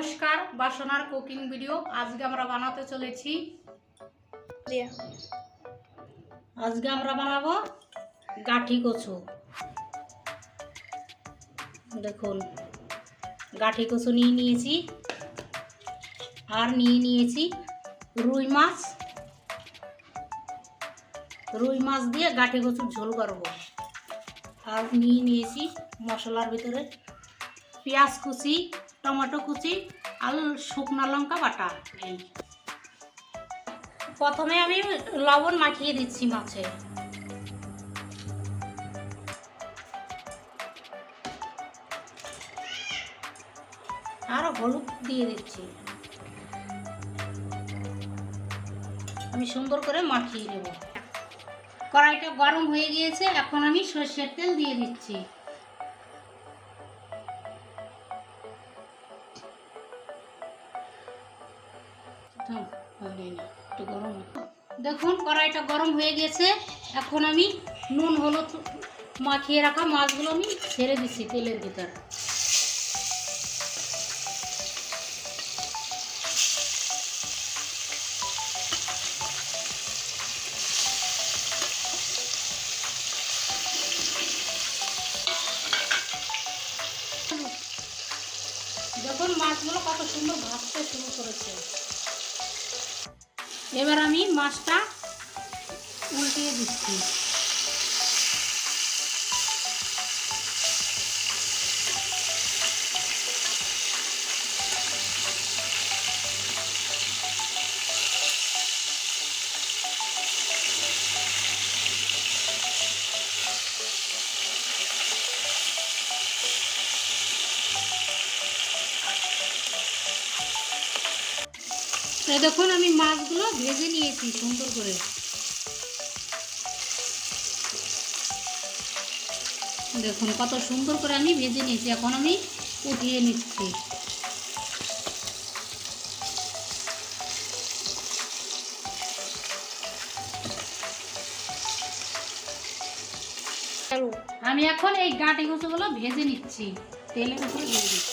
নমস্কার বাসনার cooking video আজকে আমরা বানাতে চলেছি। আজকে আমরা বানাবো গাঠি কচু। দেখুন গাঠি কচু নিয়ে নিয়েছি আর নিয়ে নিয়েছি রুই মাছ। রুই মাছ দিয়ে গাঠি কচুর ঝোল করব। আর নিয়ে নিয়েছি মশলার ভিতরে পেঁয়াজ কুচি টমেটো কুচি আর শুকনো লঙ্কা, বাটা, এই। প্রথমে আমি লবণ মাখিয়ে দিচ্ছি মাছে। আর হলুদ দিয়ে দিচ্ছি। আমি সুন্দর করে মাখিয়ে দেব কড়াইটা গরম হয়ে গিয়েছে, এখন আমি সর্ষের তেল দিয়ে দিচ্ছি। গরম। দেখুন, কড়াইটা গরম হয়ে গেছে। এখন আমি নুন, হলুদ মাখিয়ে রাখা মাছগুলো আমি ছেড়ে দিচ্ছি তেলের ভিতর। দেখুন, মাছগুলো কত সুন্দর ভাজতে শুরু করেছে। এবার আমি মাছটা উল্টিয়ে দিচ্ছি। দেখুন, আমি মাছগুলো ভেজে নিয়েছি, সুন্দর করে। দেখুন, কত সুন্দর করে আমি ভেজে নিয়েছি, এখন আমি উঠিয়ে নিচ্ছি। আমি এখন এই গাঁটি গুঁচোগুলো ভেজে নিচ্ছি, তেলের উপরে দিয়ে দিচ্ছি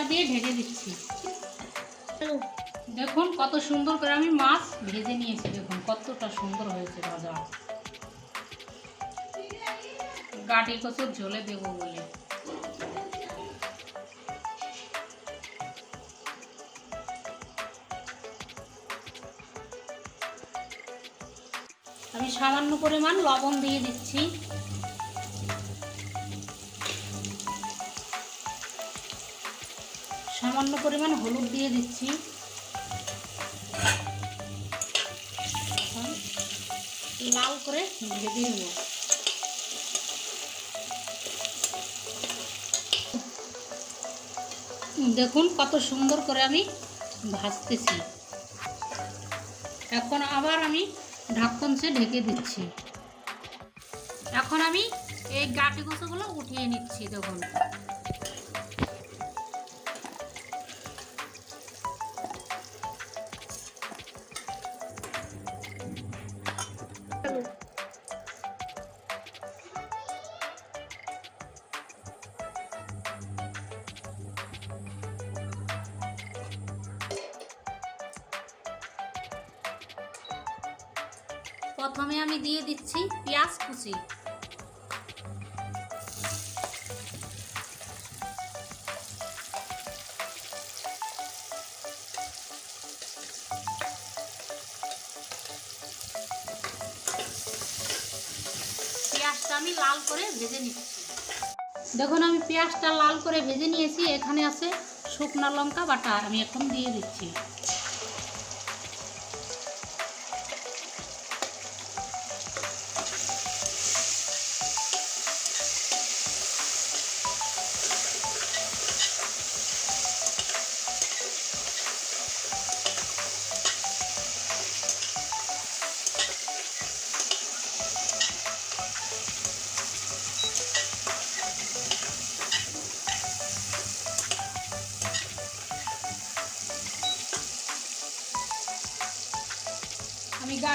আমি দিয়ে ঢেকে দিচ্ছি। দেখুন কত সুন্দর করে আমি মাছ ভেজে নিয়েছি দেখুন কতটা সুন্দর হয়েছে ভাজা। গাটি কচুর ঝোলে দেবো বলে। আমি সামান্য পরিমাণ লবণ দিয়ে দিচ্ছি। সামান্য পরিমাণ হলুদ দিয়ে দিচ্ছি। লাল করে ভেজে নেব। দেখুন কত সুন্দর করে আমি ভাজতেছি। এখন আবার আমি ঢাকন সে ঢেকে দিচ্ছি। এখন আমি এই গাটি গোছাগুলো উঠিয়ে নিচ্ছি, দেখুন। প্রথমে আমি দিয়ে দিচ্ছি পেঁয়াজ কুচি। পেঁয়াজটা আমি লাল করে ভেজে নিচ্ছি। দেখুন, আমি পেঁয়াজটা লাল করে ভেজে নিয়েছি। এখানে আছে শুকনো লঙ্কা বাটা আমি এখন দিয়ে দিচ্ছি।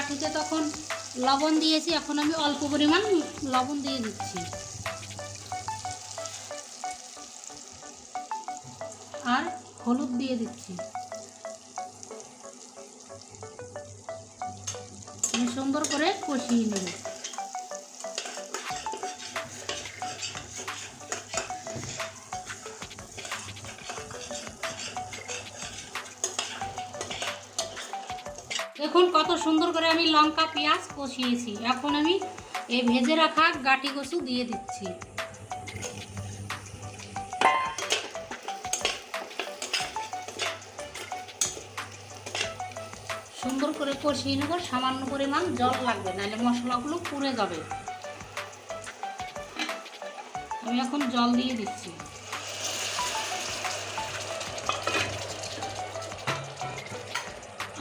গাঠিতে তখন লবণ দিয়েছি, এখন আমি অল্প পরিমাণ লবণ দিয়ে দিচ্ছি। আর হলুদ দিয়ে দিচ্ছি। সুন্দর করে কষিয়ে নেব। দেখুন কত সুন্দর করে আমি লঙ্কা, পেঁয়াজ কষিয়েছি। এখন আমি এই ভেজে রাখা গাটি কচু দিয়ে দিচ্ছি। সুন্দর করে কষিয়ে নেব, সামান্য পরিমাণ জল লাগবে, নাহলে মশলাগুলো পুড়ে যাবে। আমি এখন জল দিয়ে দিচ্ছি।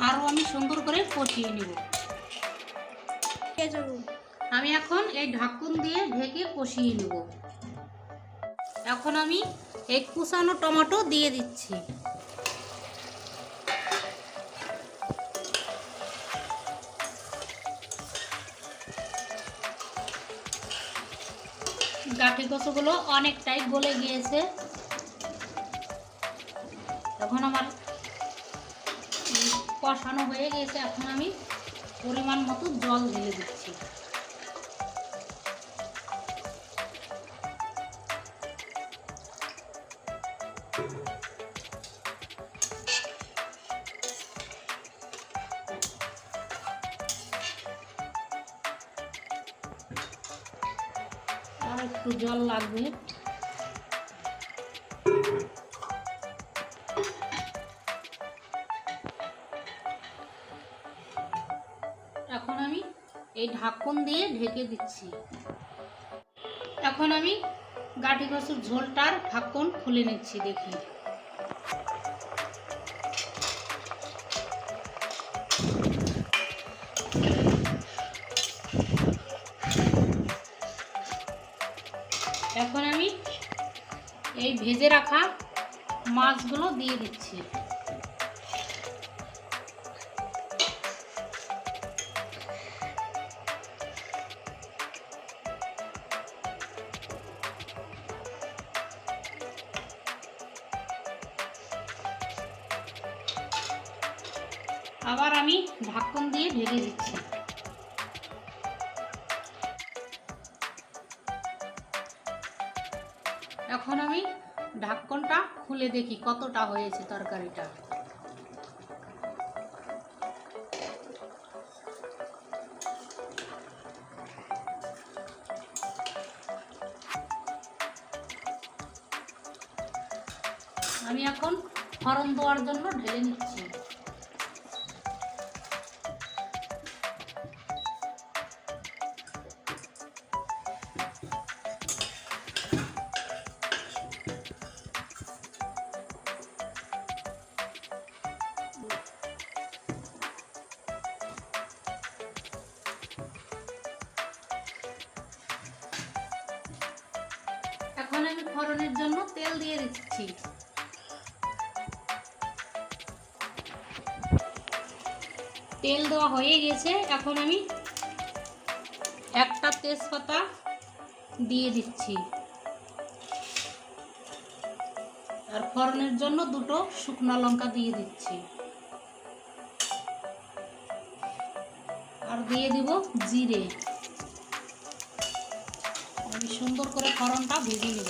আরও আমি সুন্দর করে কষিয়ে নেব। আমি এখন এই ঢাকুন দিয়ে ঢেকে কষিয়ে নেব। এখন আমি এই কুচানো টমেটো দিয়ে দিচ্ছি। গাঠি কচুগুলো অনেকটাই গলে গিয়েছে। এখন আমার কষানো হয়ে গেছে এখন আমি পরিমাণ মতো জল ঢেলে দিচ্ছি। আর একটু জল লাগবে। এই ঢাকন দিয়ে ঢেকে দিচ্ছি। এখন আমি গাঠি কচুর ঝোলটার ঢাকন খুলে নিচ্ছি দেখি। এখন আমি এই ভেজে রাখা মাছগুলো দিয়ে দিচ্ছি। আবার আমি ঢাকন দিয়ে ঢেকে দিচ্ছি। এখন আমি ঢাকনটা খুলে দেখি কতটা হয়েছে তরকারিটা। আমি এখন ফরন দেওয়ার জন্য ঢেলে নিচ্ছি। এখন আমি ফোড়নের জন্য তেল দিয়ে দিচ্ছি। তেল দেওয়া হয়ে গেছে, এখন আমি একটা তেজপাতা দিয়ে দিচ্ছি। আর ফোড়নের জন্য দুটো শুকনো লঙ্কা দিয়ে দিচ্ছি। আর দিয়ে দিব জিরে। আমি সুন্দর করে ফোড়নটা ভেজে নেব।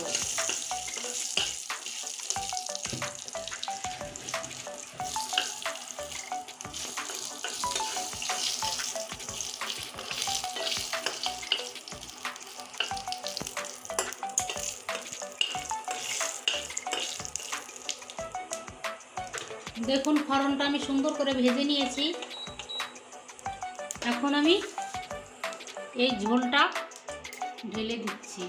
দেখুন, ফোড়নটা আমি সুন্দর করে ভেজে নিয়েছি। এখন আমি এই ঝোলটা ঢেলে দিচ্ছি।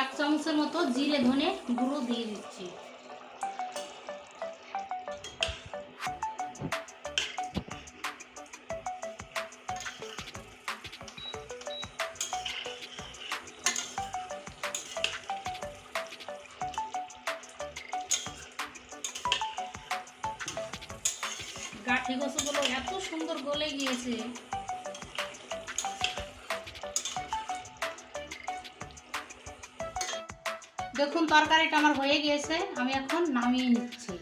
এক চামচের মতো জিরে ধনে গুঁড়ো দিয়ে দিচ্ছি। গাঠি গোসগুলো এত সুন্দর গলে গিয়েছে। দেখুন, তরকারিটা আমার হয়ে গিয়েছে, আমি এখন নামিয়ে নিচ্ছি।